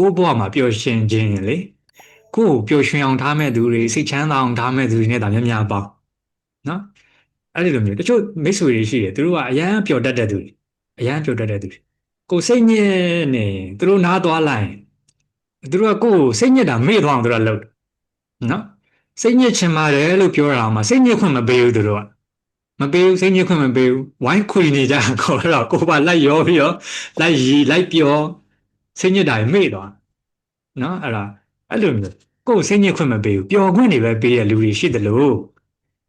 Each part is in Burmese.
ကိုယ့်ဘဝမှာပျော်ရွှင်ခြင်းရင်လေကိုယ့်ကိုပျော်ရွှင်အောင်ထားမဲ့သူတွေစိတ်ချမ်းသာအောင်ထားမဲ့သူတွေနဲ့ဒါများများပေါင်းနော်အဲ့ဒီလိုမျိုးတချို့မိတ်ဆွေတွေရှိတယ်သူတို့ကအရန်ပျော်တတ်တဲ့သူတွေအရန်ပျော်တတ်တဲ့သူတွေကိုယ်စိတ်ညစ်နေသူတို့နားသွားလိုက်ရင်သူတို့ကကိုယ့်ကိုစိတ်ညစ်တာမေ့သွားအောင်သူတို့ကလုပ်တယ်နော်စိတ်ညစ်ချင်ပါတယ်လို့ပြောတာမှစိတ်ညစ်ခွင့်မပေးဘူးသူတို့ကမပေးဘူးစိတ်ညစ်ခွင့်မပေးဘူးဝိုင်းခွေနေကြခေါ်တော့ကိုယ်ပါလိုက်ရောပြီးတော့လိုက်ရီလိုက်ပြော စိတ်ညစ်တာမေ့သွားနော်အဲ့ဒါအဲ့လိုမျိုးကိုယ်စိတ်ညစ်ခွင့်မပေးဘူးပျော်ခွင့်တွေပဲပေးတဲ့လူတွေရှိတယ်လို့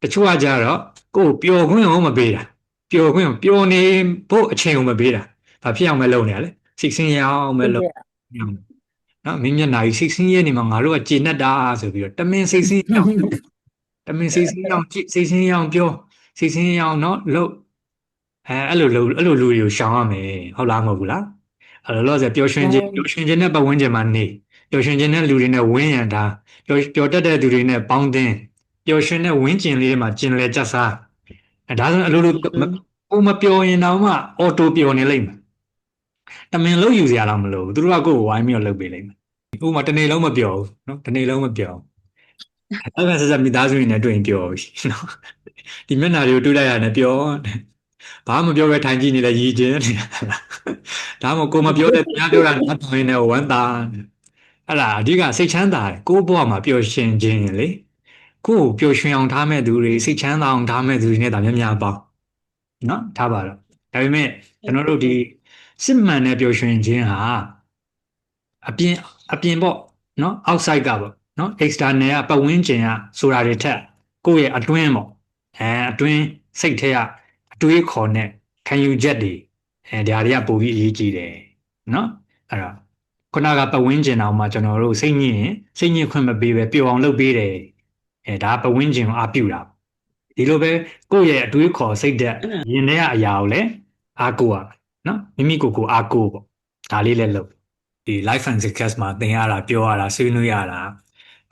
တချို့ကကြတော့ကိုယ်ပျော်ခွင့်ရောမပေးတာပျော်ခွင့်ပျော်နေဖို့အချိန်ကိုမပေးတာဘာဖြစ်အောင်မလုပ်နေရလဲစိတ်ဆင်းရအောင်မလုပ်နော်မင်းမျက်နှာကြီးစိတ်ဆင်းရဲနေမှာငါတို့ကကျေနပ်တာဆိုပြီးတော့တမင်စိတ်ဆင်းရအောင်တမင်စိတ်ဆင်းရအောင်ကြည့်စိတ်ဆင်းရအောင်ပြောစိတ်ဆင်းရအောင်နော်လုပ်အဲအဲ့လိုလုပ်အဲ့လိုလူတွေကိုရှောင်ရမယ်ဟုတ်လားမဟုတ်ဘူးလားအဲ့ လိုလို့ဆိုပျော်ရွှင်ခြင်းပျော်ရွှင်ခြင်းနဲ့ပတ်ဝန်းကျင်မှာနေပျော်ရွှင်ခြင်းနဲ့လူတွေနဲ့ဝန်းရံတာပျော်ပျော်တတ်တဲ့သူတွေနဲ့ပေါင်းသင်းပျော်ရွှင်တဲ့ဝန်းကျင်လေးတွေမှာကျင်လည်ကြစားအဲဒါဆိုအလိုလိုကိုမပျော်ရင်တော့မှအော်တိုပျော်နေလိမ့်မယ်တမင်လို့ယူစရာတော့မလိုဘူးသူတို့ကကိုယ်ကိုဝိုင်းပြီးတော့လုပ်ပေးလိမ့်မယ်ဥပမာတစ်နေ့လုံးမပျော်ဘူးနော်တစ်နေ့လုံးမပျော်ဘူးအဲ့ဒါဆက်ဆက်မိသားစုတွေနဲ့တွေ့ရင်ပျော်ပြီနော်ဒီမျက်နှာတွေကိုတွေ့လိုက်ရတယ်ပျော် ဘာမှမပြောပဲထိုင်ကြည့်နေလဲရည်ကျင်းနေတာဒါမှမဟုတ်ကိုမပြောတဲ့တရားပြောတာနားထောင်နေဝမ်းသာအဲ့ဒါအဓိကစိတ်ချမ်းသာတယ်ကိုယ့်ဘဝမှာပျော်ရွှင်ခြင်းလေကိုယ့်ကိုပျော်ရွှင်အောင်ထားမဲ့သူတွေစိတ်ချမ်းသာအောင်ထားမဲ့သူတွေနဲ့ဒါများများပေါင်းနော်ထားပါတော့ဒါပေမဲ့ကျွန်တော်တို့ဒီစစ်မှန်တဲ့ပျော်ရွှင်ခြင်းဟာအပြင်အပြင်ပေါ့နော် outside ကပေါ့နော် external ကပတ်ဝန်းကျင်ကဆိုတာတွေထက်ကိုယ့်ရဲ့အတွင်းပေါ့အဲအတွင်းစိတ်ထဲကအ တွေးခေါ်နဲ့ခံယူချက်တွေအဲဒါတွေကပိုပြီးအရေးကြီးတယ်နော်အဲ့တော့ခုနကပတ်ဝန်းကျင်အောင်မှာကျွန်တော်တို့စိတ်ညစ်ရင်စိတ်ညစ်ခွင့်မပေးပဲပျော်အောင်လုပ်ပေးတယ်အဲဒါပတ်ဝန်းကျင်ကိုအားပြုတာဒီလိုပဲကိုယ့်ရဲ့အတွေးခေါ်စိတ်သက်ရင်ထဲကအရာကိုလည်းအားကိုးရနော်မိမိကိုယ်ကိုအားကိုးပေါ့ဒါလေးလည်းလုပ်ဒီ life and success မှာသင်ရတာပြောရတာဆွေးနွေးရတာ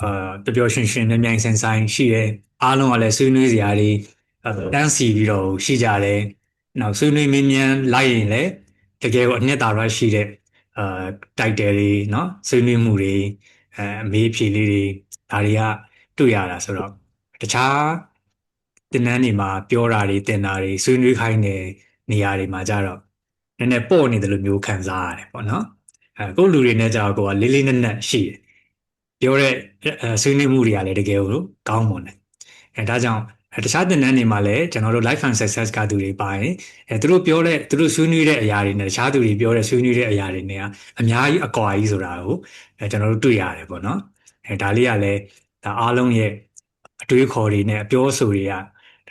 အာပျော်ရွှင်ရွှင်နဲ့မြိုင်ဆိုင်ဆိုင်ရှိတယ်အားလုံးကလည်းဆွေးနွေးစရာတွေ တန်းစီပြီးတော့ရှိကြတယ်နောက်ဆွေးနွေးမင်းမြန်လိုက်ရင်လည်းတကယ်ကိုအနှစ်သာရရှိတဲ့အာတိုက်တယ်တွေเนาะဆွေးနွေးမှုတွေအဲအမေးဖြေလေးတွေဒါတွေကတွေ့ရတာဆိုတော့တခြားတင်နန်းတွေမှာပြောတာတွေတင်တာတွေဆွေးနွေးခိုင်းတဲ့နေရာတွေမှာကြတော့နည်းနည်းပေါ့နေတယ်လို့မျိုးခံစားရတယ်ပေါ့နော်အဲကိုလူတွေနဲ့ကြာကိုကလေးလေးနက်နက်ရှိတယ်ပြောတဲ့ဆွေးနွေးမှုတွေကလည်းတကယ်ကိုကောင်းမွန်တယ်အဲဒါကြောင့်အဲ တခြားသင်တန်းတွေမှာလည်းကျွန်တော်တို့ life and success ကသူတွေပါရင်အဲသူတို့ပြောတဲ့သူတို့ဆွေးနွေးတဲ့အရာတွေနဲ့တခြားသူတွေပြောတဲ့ဆွေးနွေးတဲ့အရာတွေနဲ့အများကြီးအကွာကြီးဆိုတာကိုအဲကျွန်တော်တို့တွေ့ရတယ်ပေါ့နော်အဲဒါလေးကလည်းဒါအားလုံးရဲ့အတွေးခေါ်တွေနဲ့အပြောအဆိုတွေက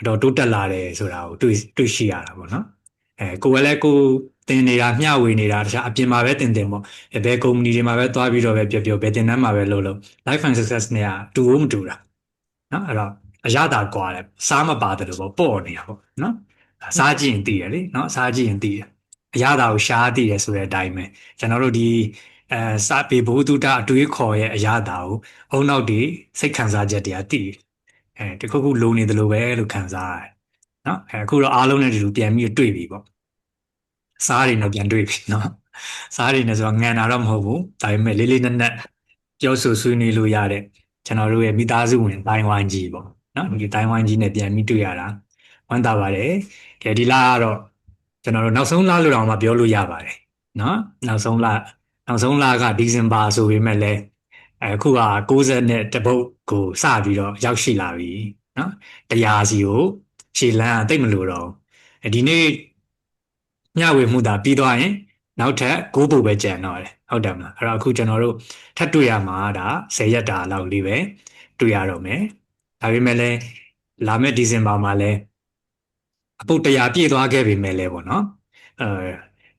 တော်တော်တိုးတက်လာတယ်ဆိုတာကိုတွေ့တွေ့ရှိရတာပေါ့နော်အဲကိုယ်ကလည်းကိုတင်နေတာမျှဝေနေတာတခြားအပြင်မှာပဲတင်တင်ပေါ့ဘယ်ကုမ္ပဏီတွေမှာပဲသွားပြီးတော့ပဲပြောပြောဘယ်တင်တန်းမှာပဲလုပ်လို့ life and success နဲ့ကတူဖို့မတူတာနော်အဲ့တော့ အရသာကွာတယ်စားမပါတယ်လို့ပေါ့ပေါ့နေတာပေါ့နော်စားကြည့်ရင်သိရလေနော်စားကြည့်ရင်သိရအရသာကိုရှားသိတယ်ဆိုတဲ့အတိုင်းပဲကျွန်တော်တို့ဒီအဲစာပေဘုဒ္ဓအတွေးခေါ်ရဲ့အရသာကိုအုံနောက်ဒီစိတ်ခံစားချက်တွေကသိတယ်အဲတခုခုလုံနေတယ်လို့ပဲလို့ခံစားရတယ်နော်အဲအခုတော့အားလုံးနဲ့ဒီလိုပြန်ပြီးတွေ့ပြီပေါ့စားတွေနဲ့ပြန်တွေ့ပြီနော်စားတွေနဲ့ဆိုတော့ငံတာတော့မဟုတ်ဘူးဒါပေမဲ့လေးလေးနက်နက်ပြောဆိုဆွေးနွေးလို့ရတဲ့ကျွန်တော်တို့ရဲ့မိသားစုဝင်တိုင်းဝိုင်းကြီးပေါ့ နော်ဒီတိုင်းဝိုင်းကြီးနဲ့ပြန်ပြီးတွေ့ရတာဝမ်းသာပါတယ်ကဲဒီလကတော့ကျွန်တော်တို့နောက်ဆုံးလလို့တောင်မှပြောလို့ရပါတယ်နော်နောက်ဆုံးလနောက်ဆုံးလကဒီဇင်ဘာဆိုပေမဲ့လည်းအခုက60နဲ့တပုတ်ကိုစပြီးတော့ရောက်ရှိလာပြီနော်တရားစီကိုခြေလန်းတိတ်မလို့တော့ဒီနေ့ညဝေမှုတာပြီးသွားရင်နောက်ထပ်9ပုတ်ပဲကြံတော့တယ်ဟုတ်တယ်မလားအဲ့တော့အခုကျွန်တော်တို့ထပ်တွေ့ရမှာဒါ10ရက်တာလောက်လေးပဲတွေ့ရတော့မယ် ဒါပေမဲ့လည်းလာမယ့်ဒီဇင်ဘာမှာလည်းအပုတ်တရာပြည့်သွားခဲ့ပြီမဲ့လဲပေါ့နော်အဲ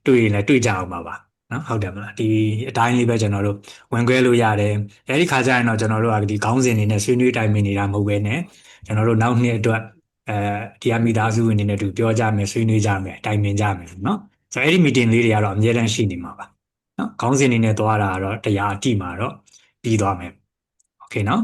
တွေ့ရင်လည်းတွေ့ကြအောင်ပါပါနော်ဟုတ်တယ်မလားဒီအတိုင်းလေးပဲကျွန်တော်တို့ဝင်ခွဲလို့ရတယ်အဲဒီခါကျရင်တော့ကျွန်တော်တို့ကဒီခေါင်းစဉ်တွေနဲ့ဆွေးနွေးတိုင်ပင်နေတာမဟုတ်ဘဲနဲ့ကျွန်တော်တို့နောက်နှစ်အတွက်အဲဒီအမိသားစုဝင်တွေနဲ့တူပြောကြမယ်ဆွေးနွေးကြမယ်တိုင်ပင်ကြမယ်နော်ဆိုတော့အဲ့ဒီ meeting လေးတွေကတော့အများတန်းရှိနေမှာပါနော်ခေါင်းစဉ်တွေနဲ့သွားတာကတော့တရားအတိမှာတော့ပြီးသွားမယ်โอเคနော်